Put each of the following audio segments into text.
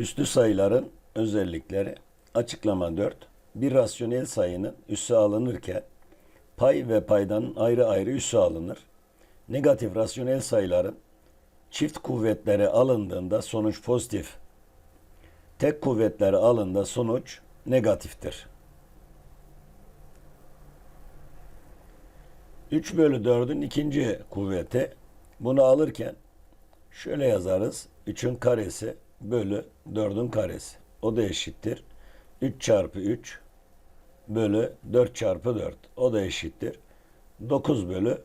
Üslü sayıların özellikleri açıklama 4. Bir rasyonel sayının üssü alınırken pay ve paydanın ayrı ayrı üssü alınır. Negatif rasyonel sayıların çift kuvvetleri alındığında sonuç pozitif. Tek kuvvetleri alındığında sonuç negatiftir. 3 bölü 4'ün ikinci kuvveti. Bunu alırken şöyle yazarız. 3'ün karesi bölü 4'ün karesi. O da eşittir. 3 çarpı 3 bölü 4 çarpı 4. O da eşittir. 9 bölü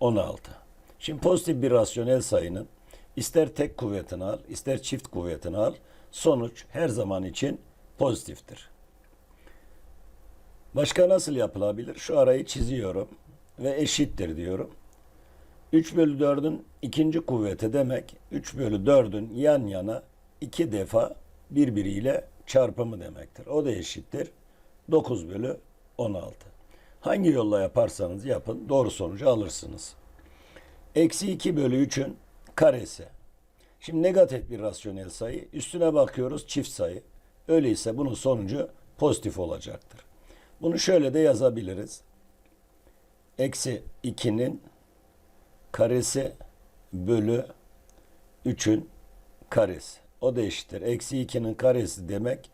16. Şimdi pozitif bir rasyonel sayının ister tek kuvvetini al, ister çift kuvvetini al. Sonuç her zaman için pozitiftir. Başka nasıl yapılabilir? Şu arayı çiziyorum ve eşittir diyorum. 3 bölü 4'ün ikinci kuvveti demek 3 bölü 4'ün yan yana iki defa birbiriyle çarpımı demektir. O da eşittir. 9 bölü 16. Hangi yolla yaparsanız yapın doğru sonucu alırsınız. Eksi 2 bölü 3'ün karesi. Şimdi negatif bir rasyonel sayı. Üstüne bakıyoruz çift sayı. Öyleyse bunun sonucu pozitif olacaktır. Bunu şöyle de yazabiliriz. Eksi 2'nin karesi bölü 3'ün karesi. O da eşittir. Eksi 2'nin karesi demek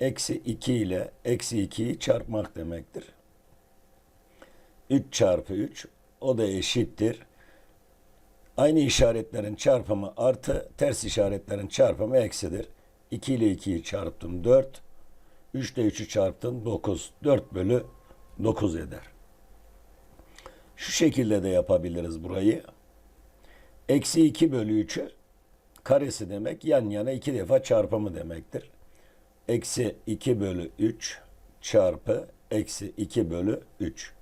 eksi 2 ile eksi 2'yi çarpmak demektir. 3 çarpı 3 o da eşittir. Aynı işaretlerin çarpımı artı ters işaretlerin çarpımı eksidir. 2 ile 2'yi çarptım 4. 3 ile 3'ü çarptım 9. 4 bölü 9 eder. Şu şekilde de yapabiliriz burayı. Eksi 2 bölü 3'ü karesi demek yan yana iki defa çarpımı demektir. Eksi 2 bölü 3 çarpı eksi 2 bölü 3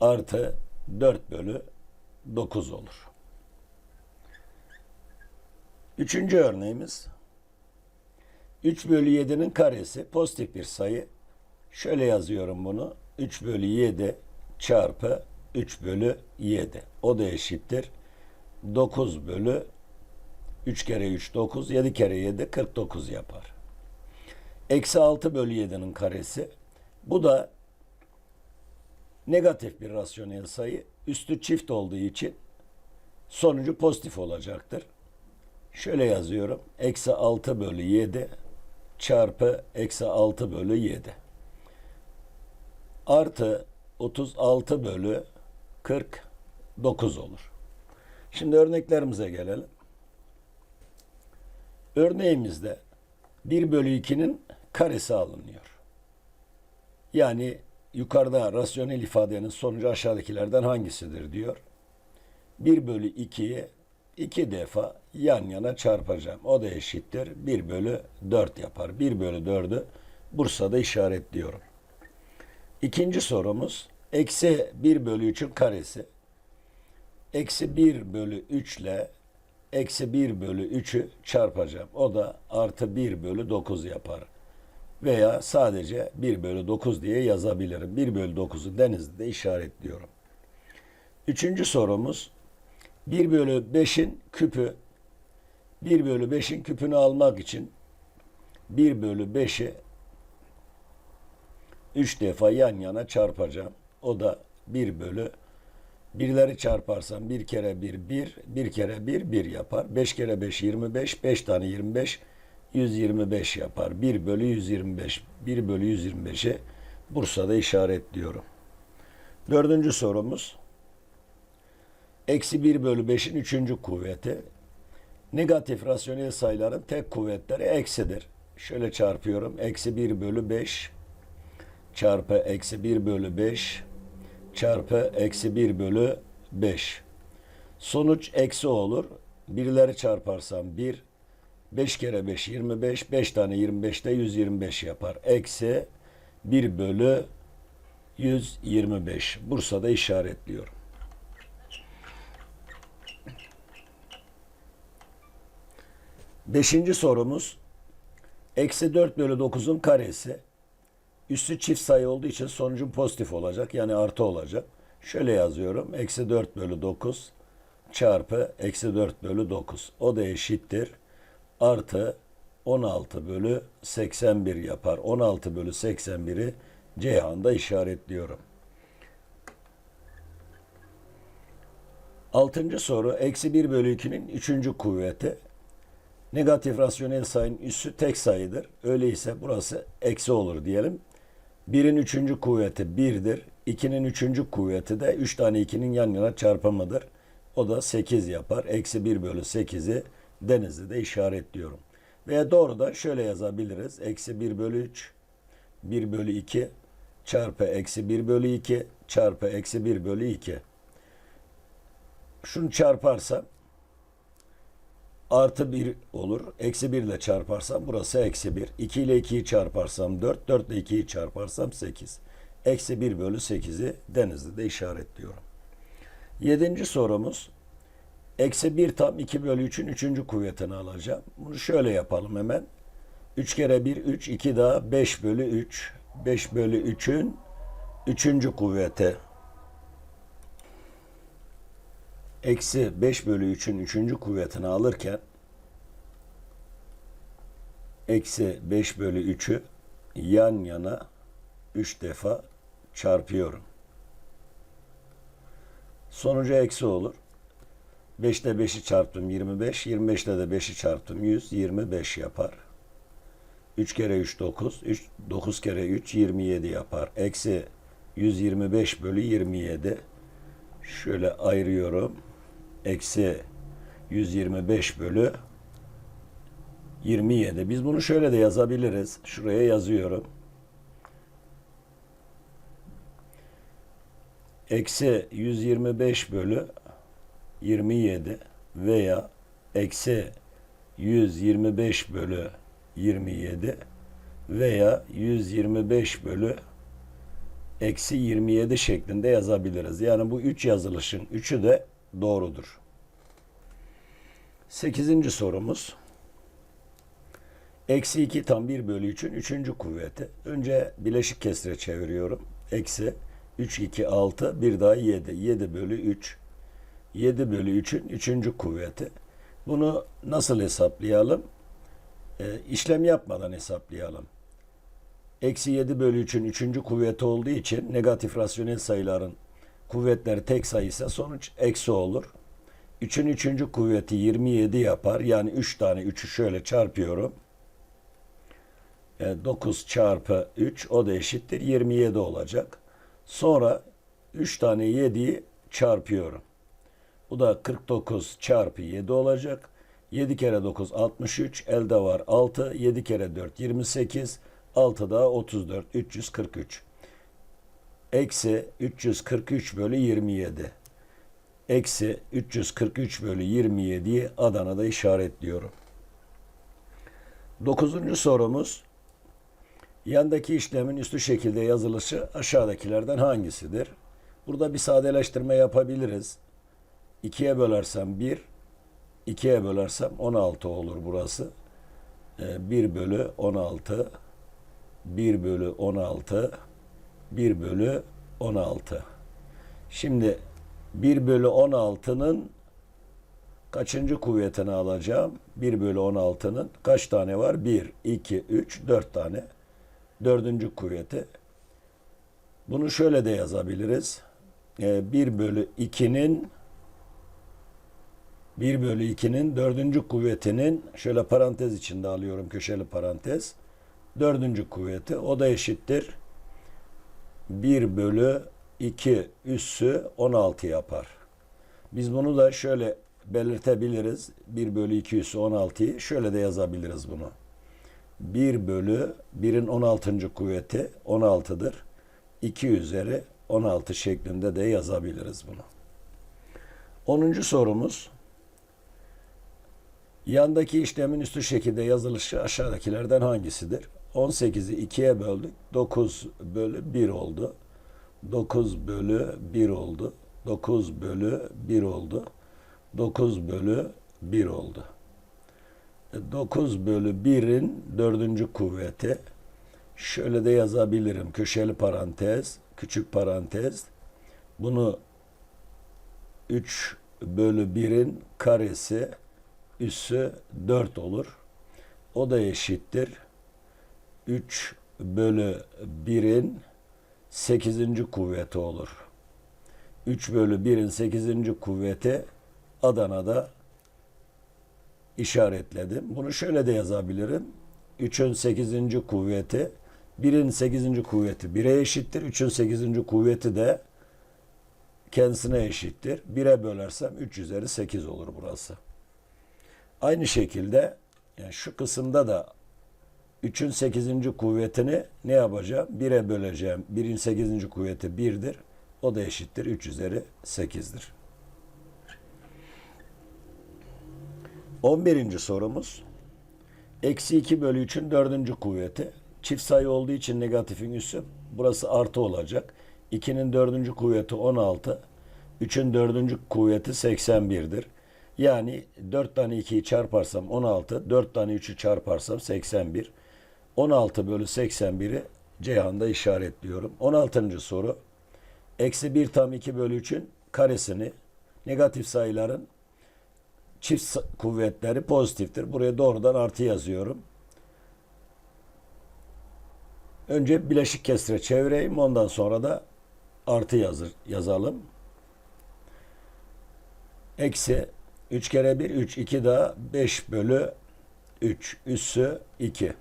artı 4 bölü 9 olur. Üçüncü örneğimiz 3 bölü 7'nin karesi pozitif bir sayı. Şöyle yazıyorum bunu. 3 bölü 7 çarpı 3 bölü 7. O da eşittir. 9 bölü 3 kere 3 9, 7 kere 7 49 yapar. Eksi 6 bölü 7'nin karesi. Bu da negatif bir rasyonel sayı. Üstü çift olduğu için sonucu pozitif olacaktır. Şöyle yazıyorum. Eksi 6 bölü 7 çarpı eksi 6 bölü 7. Artı 36 bölü 49 olur. Şimdi örneklerimize gelelim. Örneğimizde 1 bölü 2'nin karesi alınıyor. Yani yukarıda rasyonel ifadenin sonucu aşağıdakilerden hangisidir diyor. 1 bölü 2'yi iki defa yan yana çarpacağım. O da eşittir. 1 bölü 4 yapar. 1 bölü 4'ü Bursa'da işaretliyorum. İkinci sorumuz eksi 1 bölü 3'ün karesi. Eksi 1 bölü 3 ile eksi 1 bölü 3'ü çarpacağım. O da artı 1 bölü 9 yapar. Veya sadece 1 bölü 9 diye yazabilirim. 1 bölü 9'u denizde işaretliyorum. Üçüncü sorumuz 1 bölü 5'in küpü 1 bölü 5'in küpünü almak için 1 bölü 5'i 3 defa yan yana çarpacağım. O da 1 bölü birleri çarparsam 1 kere 1 1, 1 kere 1 1 yapar. 5 kere 5 25, 5 tane 25 125 yapar. 1 bölü 125. 1 bölü 125'i Bursa'da işaretliyorum. Dördüncü sorumuz. Eksi 1 bölü 5'in üçüncü kuvveti. Negatif rasyonel sayıların tek kuvvetleri eksidir. Şöyle çarpıyorum. Eksi 1 bölü 5 çarpı eksi 1 bölü 5 çarpı eksi 1 bölü 5. Sonuç eksi olur. Birleri çarparsam 1, 5 kere 5 25, 5 tane 25 de 125 yapar. Eksi 1 bölü 125. Bursa'da işaretliyorum. Beşinci sorumuz. Eksi 4 bölü 9'un karesi. Üstü çift sayı olduğu için sonucun pozitif olacak. Yani artı olacak. Şöyle yazıyorum. Eksi 4 bölü 9 çarpı eksi 4 bölü 9. O da eşittir. Artı 16 bölü 81 yapar. 16 bölü 81'i Ceyhan'da işaretliyorum. Altıncı soru. Eksi 1 bölü 2'nin üçüncü kuvveti. Negatif rasyonel sayının üssü tek sayıdır. Öyleyse burası eksi olur diyelim. 1'in üçüncü kuvveti 1'dir. 2'nin üçüncü kuvveti de 3 tane 2'nin yan yana çarpımıdır. O da 8 yapar. Eksi 1 bölü 8'i Denizli'de işaretliyorum. Veya doğrudan şöyle yazabiliriz. Eksi 1 bölü 3, 1 bölü 2 çarpı eksi 1 bölü 2 çarpı eksi 1 bölü 2. Şunu çarparsam artı 1 olur. Eksi 1 ile çarparsam burası eksi 1. 2 ile 2'yi çarparsam 4. 4 ile 2'yi çarparsam 8. Eksi 1 bölü 8'i Denizli'de işaretliyorum. Yedinci sorumuz. Eksi 1 tam 2 bölü 3'ün 3. kuvvetini alacağım. Bunu şöyle yapalım hemen. 3 kere 1 3 2 daha 5 bölü 3. 5 bölü 3'ün 3. kuvveti. Eksi 5 bölü 3'ün 3. kuvvetini alırken eksi 5 bölü 3'ü yan yana 3 defa çarpıyorum. Sonucu eksi olur. 5'te 5'i çarptım 25. 25'te de 5'i çarptım 100. 25 yapar. 3 kere 3 9. 3, 9 kere 3 27 yapar. Eksi 125 bölü 27. Şöyle ayırıyorum. Eksi 125 bölü 27. Biz bunu şöyle de yazabiliriz. Şuraya yazıyorum. Eksi 125 bölü 27 veya eksi 125 bölü 27 veya 125 bölü eksi 27 şeklinde yazabiliriz. Yani bu üç yazılışın üçü de doğrudur. Sekizinci sorumuz. Eksi 2 tam 1 bölü 3'ün üçüncü kuvveti. Önce bileşik kesire çeviriyorum. Eksi 3, 2, 6, bir daha 7. 7 bölü 3. 7 bölü 3'ün üçüncü kuvveti. Bunu nasıl hesaplayalım? Ee, işlem yapmadan hesaplayalım. Eksi 7 bölü 3'ün üçüncü kuvveti olduğu için negatif rasyonel sayıların kuvvetleri tek sayıysa sonuç eksi olur. 3'ün üçüncü kuvveti 27 yapar. Yani 3 tane 3'ü şöyle çarpıyorum. E, 9 çarpı 3 o da eşittir 27 olacak. Sonra 3 tane 7'yi çarpıyorum. Bu da 49 çarpı 7 olacak. 7 kere 9 63. Elde var 6. 7 kere 4 28. 6 daha 34. 343. Eksi 343 bölü 27. Eksi 343 bölü 27'yi Adana'da işaretliyorum. Dokuzuncu sorumuz. Yandaki işlemin üstü şekilde yazılışı aşağıdakilerden hangisidir? Burada bir sadeleştirme yapabiliriz. 2'ye bölersem 1, 2'ye bölersem 16 olur burası. Ee, 1 bölü 16, 1 bölü 16, 1 bölü 16. Şimdi 1 bölü 16'nın kaçıncı kuvvetini alacağım? 1 bölü 16'nın kaç tane var? 1, 2, 3, 4 tane. Dördüncü kuvveti. Bunu şöyle de yazabiliriz. Ee, 1 bölü 2'nin 1 bölü 2'nin dördüncü kuvvetinin şöyle parantez içinde alıyorum köşeli parantez. Dördüncü kuvveti o da eşittir. 1 bölü 2 üssü 16 yapar. Biz bunu da şöyle belirtebiliriz. 1 bölü 2 üssü 16'yı şöyle de yazabiliriz bunu. 1 bölü 1'in 16. kuvveti 16'dır. 2 üzeri 16 şeklinde de yazabiliriz bunu. 10. sorumuz. Yandaki işlemin üstü şekilde yazılışı aşağıdakilerden hangisidir? 18'i 2'ye böldük. 9 bölü 1 oldu. 9 bölü 1 oldu. 9 bölü 1 oldu. 9 bölü 1 oldu. 9 bölü 1'in dördüncü kuvveti. Şöyle de yazabilirim. Köşeli parantez, küçük parantez. Bunu 3 bölü 1'in karesi üssü 4 olur. O da eşittir. 3 bölü 1'in 8. kuvveti olur. 3 bölü 1'in 8. kuvveti Adana'da işaretledim. Bunu şöyle de yazabilirim. 3'ün 8. kuvveti 1'in 8. kuvveti 1'e eşittir. 3'ün 8. kuvveti de kendisine eşittir. 1'e bölersem 3 üzeri 8 olur burası. Aynı şekilde yani şu kısımda da 3'ün 8. kuvvetini ne yapacağım? 1'e böleceğim. 1'in 8. kuvveti 1'dir. O da eşittir. 3 üzeri 8'dir. 11. sorumuz. Eksi 2 bölü 3'ün 4. kuvveti. Çift sayı olduğu için negatifin üssü. Burası artı olacak. 2'nin 4. kuvveti 16. 3'ün 4. kuvveti 81'dir. Yani 4 tane 2'yi çarparsam 16, 4 tane 3'ü çarparsam 81. 16 bölü 81'i Ceyhan'da işaretliyorum. 16. soru. Eksi 1 tam 2 bölü 3'ün karesini negatif sayıların çift kuvvetleri pozitiftir. Buraya doğrudan artı yazıyorum. Önce bileşik kesre çevireyim. Ondan sonra da artı yazır, yazalım. Eksi 3 kere 1 3 2 daha 5 bölü 3 üssü 2.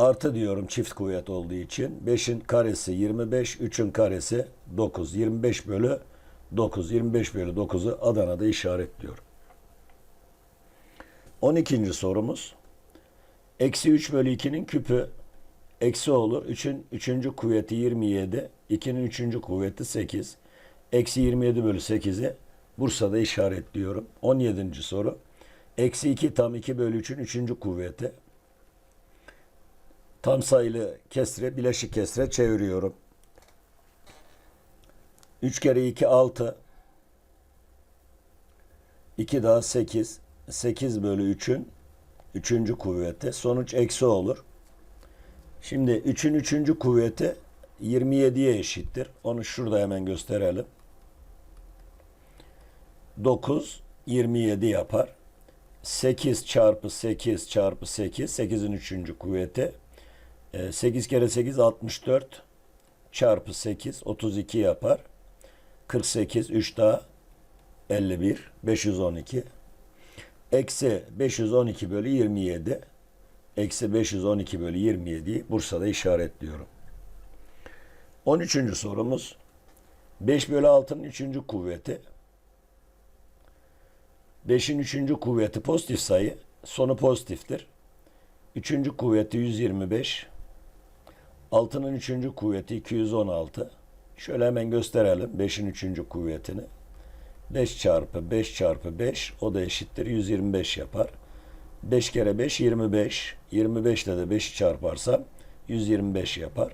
Artı diyorum çift kuvvet olduğu için. 5'in karesi 25, 3'ün karesi 9. 25 bölü 9. 25 bölü 9'u Adana'da işaretliyorum. 12. sorumuz. Eksi 3 bölü 2'nin küpü eksi olur. 3'ün 3. kuvveti 27. 2'nin 3. kuvveti 8. Eksi 27 bölü 8'i Bursa'da işaretliyorum. 17. soru. Eksi 2 tam 2 bölü 3'ün 3. kuvveti. Tam sayılı kesre, bileşik kesre çeviriyorum. 3 kere 2 6. 2 daha 8. 8 bölü 3'ün 3. kuvveti. Sonuç eksi olur. Şimdi 3'ün 3. kuvveti 27'ye eşittir. Onu şurada hemen gösterelim. 9 27 yapar. 8 çarpı 8 çarpı 8 8'in 3. kuvveti. E, 8 kere 8 64 çarpı 8 32 yapar. 48 3 daha 51 512 eksi 512 bölü 27 eksi 512 bölü 27'yi Bursa'da işaretliyorum. 13. sorumuz 5 bölü 6'nın 3. kuvveti 5'in 3. kuvveti pozitif sayı. Sonu pozitiftir. 3. kuvveti 125. 6'nın 3. kuvveti 216. Şöyle hemen gösterelim 5'in 3. kuvvetini. 5 çarpı 5 çarpı 5 o da eşittir 125 yapar. 5 kere 5 25. 25 ile de 5'i çarparsam 125 yapar.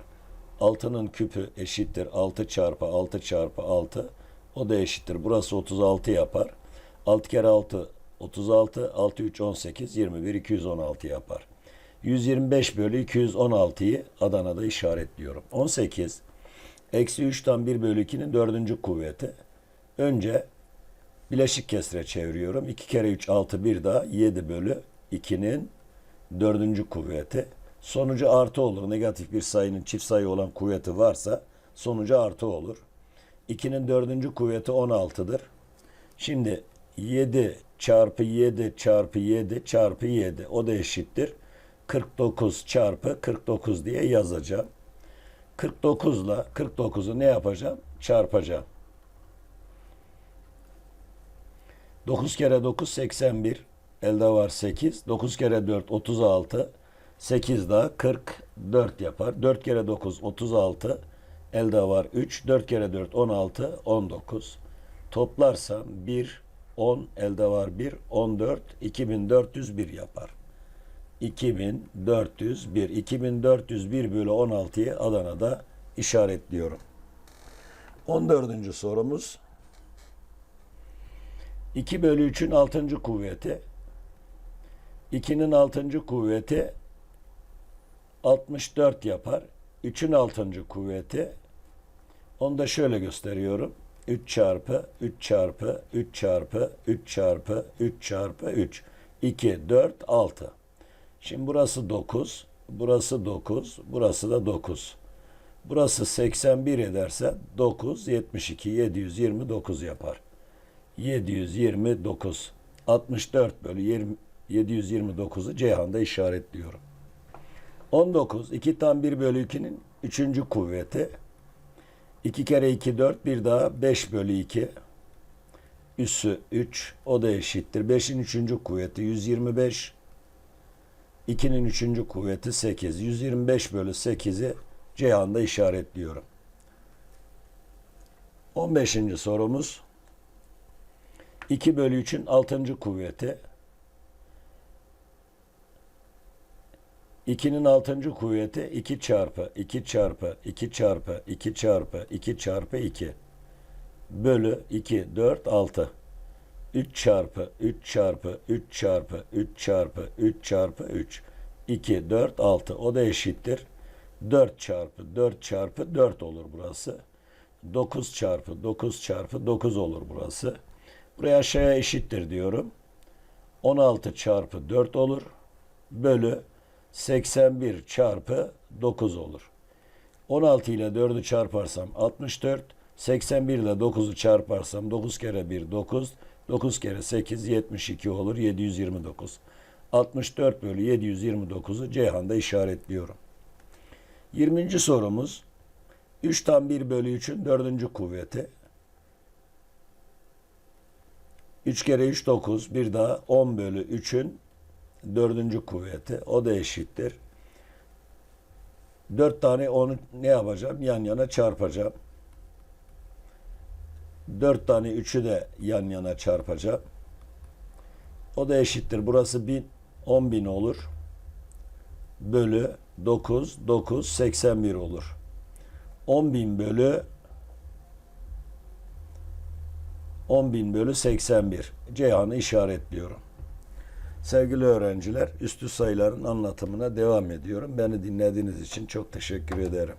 6'nın küpü eşittir 6 çarpı 6 çarpı 6 o da eşittir. Burası 36 yapar. 6 kere 6 36, 6 3 18, 21 216 yapar. 125 bölü 216'yı Adana'da işaretliyorum. 18 eksi 3'ten 1 bölü 2'nin dördüncü kuvveti. Önce bileşik kesre çeviriyorum. 2 kere 3 6 bir daha 7 bölü 2'nin dördüncü kuvveti. Sonucu artı olur. Negatif bir sayının çift sayı olan kuvveti varsa sonucu artı olur. 2'nin dördüncü kuvveti 16'dır. Şimdi 7 çarpı 7 çarpı 7 çarpı 7 o da eşittir. 49 çarpı 49 diye yazacağım. 49 ile 49'u ne yapacağım? Çarpacağım. 9 kere 9 81. Elde var 8. 9 kere 4 36. 8 daha 44 yapar. 4 kere 9 36. Elde var 3. 4 kere 4 16. 19. Toplarsam 1 10 elde var 1 14 2401 yapar. 2401 2401 bölü 16'yı Adana'da işaretliyorum. 14. sorumuz 2 bölü 3'ün 6. kuvveti 2'nin 6. kuvveti 64 yapar. 3'ün 6. kuvveti onu da şöyle gösteriyorum. 3 çarpı 3 çarpı 3 çarpı 3 çarpı 3 çarpı 3. 2, 4, 6. Şimdi burası 9, burası 9, burası da 9. Burası 81 ederse 9, 72, 729 yapar. 729. 64 bölü 20, 729'u Ceyhan'da işaretliyorum. 19. 2 tam 1 bölü 2'nin 3. kuvveti. 2 kere 2 4 bir daha 5 bölü 2. Üssü 3 o da eşittir. 5'in 3. kuvveti 125. 2'nin 3. kuvveti 8. 125 bölü 8'i Ceyhan'da işaretliyorum. 15. sorumuz 2 bölü 3'ün 6. kuvveti 2'nin 6. kuvveti 2 çarpı 2 çarpı 2 çarpı 2 çarpı 2 çarpı 2 bölü 2 4 6 3 çarpı 3 çarpı 3 çarpı 3 çarpı 3 çarpı 3 2 4 6 o da eşittir. 4 çarpı 4 çarpı 4 olur burası. 9 çarpı 9 çarpı 9 olur burası. Buraya aşağıya eşittir diyorum. 16 çarpı 4 olur. Bölü 81 çarpı 9 olur. 16 ile 4'ü çarparsam 64, 81 ile 9'u çarparsam 9 kere 1 9, 9 kere 8 72 olur 729. 64 bölü 729'u Ceyhan'da işaretliyorum. 20. sorumuz 3 tam 1 bölü 3'ün 4. kuvveti. 3 kere 3 9 bir daha 10 bölü 3'ün dördüncü kuvveti. O da eşittir. Dört tane onu ne yapacağım? Yan yana çarpacağım. Dört tane üçü de yan yana çarpacağım. O da eşittir. Burası bin, on bin olur. Bölü 9, 9, 81 olur. 10 bin bölü 10 bin bölü 81. Ceyhan'ı işaretliyorum. Sevgili öğrenciler, üstü sayıların anlatımına devam ediyorum. Beni dinlediğiniz için çok teşekkür ederim.